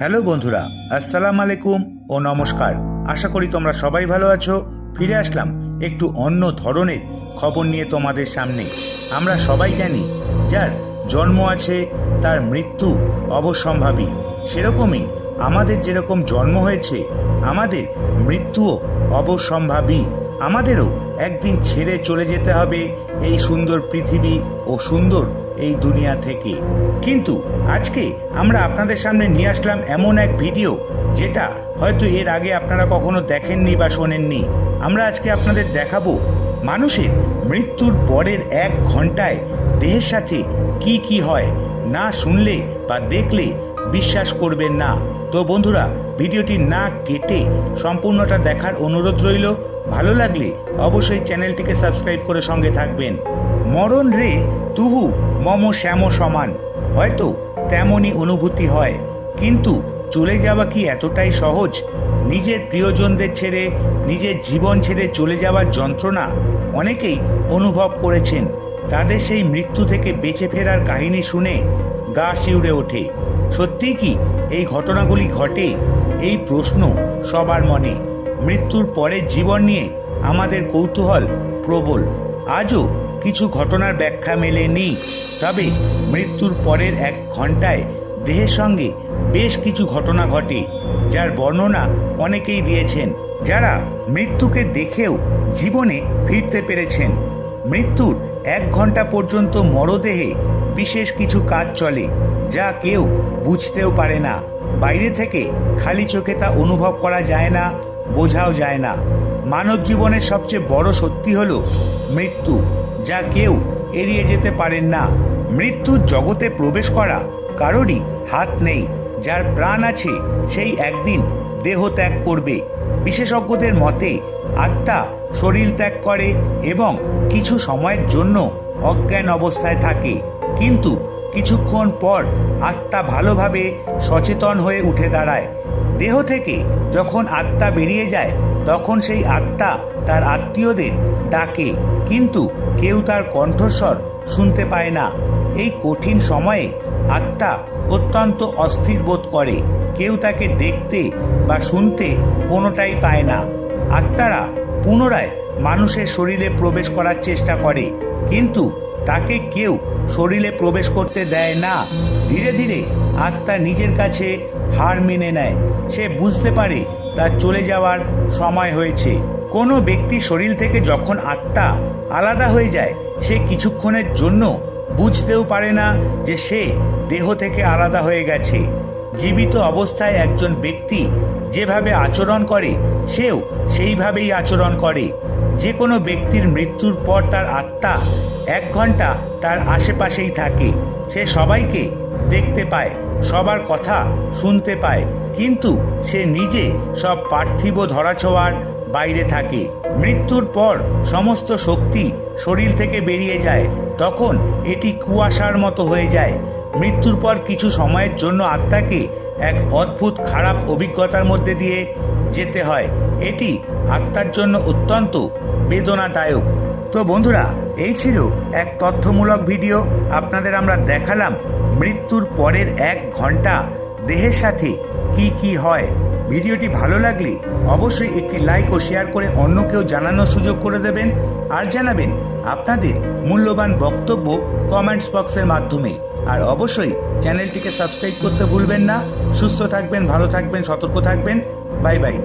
Hello বন্ধুরা, আসসালাম আলাইকুম ও নমস্কার। আশা করি তোমরা সবাই ভালো আছো। ফিরে আসলাম একটু অন্য ধরনের খবর নিয়ে তোমাদের সামনে। আমরা সবাই জানি, যার জন্ম আছে, তার মৃত্যু অবশ্যম্ভাবী সেরকমই আমাদের যেরকম জন্ম হয়েছে, আমাদের মৃত্যুও অবশ্যম্ভাবী আমাদেরও একদিন ছেড়ে চলে যেতে হবে এই সুন্দর পৃথিবী ও সুন্দর এই দুনিয়া থেকে। কিন্তু আজকে আমরা আপনাদের সামনে নিয়ে আসলাম এমন এক ভিডিও যেটা হয়তো এর আগে আপনারা কখনো দেখেননি বা শোনেননি। আমরা আজকে আপনাদের দেখাবো মানুষের মৃত্যুর পরের এক ঘন্টায় দেহের সাথে কি কি হয়, না শুনলে বা দেখলে বিশ্বাস করবেন না। তো বন্ধুরা, ভিডিওটি না কেটে সম্পূর্ণটা দেখার অনুরোধ রইল। ভালো লাগলে অবশ্যই চ্যানেলটিকে সাবস্ক্রাইব করে সঙ্গে থাকবেন। মরণ রে, তুহু, মম, শ্যাম সমান। হয়তো তেমনই অনুভূতি হয়। কিন্তু চলে যাওয়া কি এতটাই সহজ? নিজের প্রিয়জনদের ছেড়ে, নিজের জীবন ছেড়ে চলে যাওয়ার যন্ত্রণা অনেকেই অনুভব করেছেন। তাদের সেই মৃত্যু থেকে বেঁচে ফেরার কাহিনী শুনে গা শিউড়ে ওঠে। সত্যিই কি এই ঘটনাগুলি ঘটে? এই প্রশ্ন সবার মনে। মৃত্যুর পরের জীবন নিয়ে আমাদের কৌতূহল প্রবল। আজও কিছু ঘটনার ব্যাখ্যা মেলেনি, তবে মৃত্যুর পরের এক ঘন্টায় দেহের সঙ্গে বেশ কিছু ঘটনা ঘটে, যার বর্ণনা অনেকেই দিয়েছেন, যারা মৃত্যুকে দেখেও জীবনে ফিরতে পেরেছেন। মৃত্যুর এক ঘণ্টা পর্যন্ত মরদেহে বিশেষ কিছু কাজ চলে, যা কেউ বুঝতেও পারে না। বাইরে থেকে খালি চোখে তা অনুভব করা যায় না বোঝাও যায় না। মানব জীবনের সবচেয়ে বড় সত্যি হল মৃত্যু, যা কেউ এড়িয়ে যেতে পারেন না। মৃত্যুর জগতে প্রবেশ করা কারোরই হাত নেই, যার প্রাণ আছে সেই একদিন দেহ ত্যাগ করবে। বিশেষজ্ঞদের মতে, আত্মা শরীর ত্যাগ করে এবং কিছু সময়ের জন্য অজ্ঞান অবস্থায় থাকে। কিন্তু কিছুক্ষণ পর আত্মা ভালোভাবে সচেতন হয়ে উঠে দাঁড়ায়। দেহ থেকে যখন আত্মা বেরিয়ে যায়, তখন সেই আত্মা তার আত্মীয়দের ডাকে, কিন্তু কেউ তার কণ্ঠস্বর শুনতে পায় না। এই কঠিন সময়ে আত্মা অত্যন্ত অস্থির বোধ করে, কেউ তাকে দেখতে বা শুনতে কোনোটাই পায় না। আত্মারা পুনরায় মানুষের শরীরে প্রবেশ করার চেষ্টা করে, কিন্তু তাকে কেউ শরীরে প্রবেশ করতে দেয় না। ধীরে ধীরে আত্মা নিজের কাছে হার মেনে নেয়। সে বুঝতে পারে তার চলে যাওয়ার সময় হয়েছে। কোনো ব্যক্তি শরীর থেকে যখন আত্মা আলাদা হয়ে যায়, সে কিছুক্ষণের জন্য বুঝতেও পারে না যে সে দেহ থেকে আলাদা হয়ে গেছে। জীবিত অবস্থায় একজন ব্যক্তি যেভাবে আচরণ করে, সেও সেইভাবেই আচরণ করে। যে কোনো ব্যক্তির মৃত্যুর পর তার আত্মা এক ঘণ্টা তার আশেপাশেই থাকে। সে সবাইকে দেখতে পায়, সবার কথা শুনতে পায়, কিন্তু সে নিজে সব পার্থিব ধরাছোঁয়ার বাইরে থাকে। মৃত্যুর পর সমস্ত শক্তি শরীর থেকে বেরিয়ে যায়, তখন এটি কুয়াশার মতো হয়ে যায়। মৃত্যুর পর কিছু সময়ের জন্য আত্মাকে এক অদ্ভুত খারাপ অভিজ্ঞতার মধ্যে দিয়ে যেতে হয়। এটি আত্মার জন্য অত্যন্ত বেদনাদায়ক। তো বন্ধুরা, এই ছিল এক তথ্যমূলক ভিডিও। আপনাদের আমরা দেখালাম মৃত্যুর পরের এক ঘণ্টা দেহের সাথে কি কি হয়। ভিডিওটি ভালো লাগলে অবশ্যই একটি লাইক ও শেয়ার করে অন্য কেউ জানানোর সুযোগ করে দেবেন। আর জানাবেন আপনাদের মূল্যবান বক্তব্য কমেন্টস বক্সের মাধ্যমে। আর অবশ্যই চ্যানেলটিকে সাবস্ক্রাইব করতে ভুলবেন না। সুস্থ থাকবেন, ভালো থাকবেন, সতর্ক থাকবেন। Bye bye.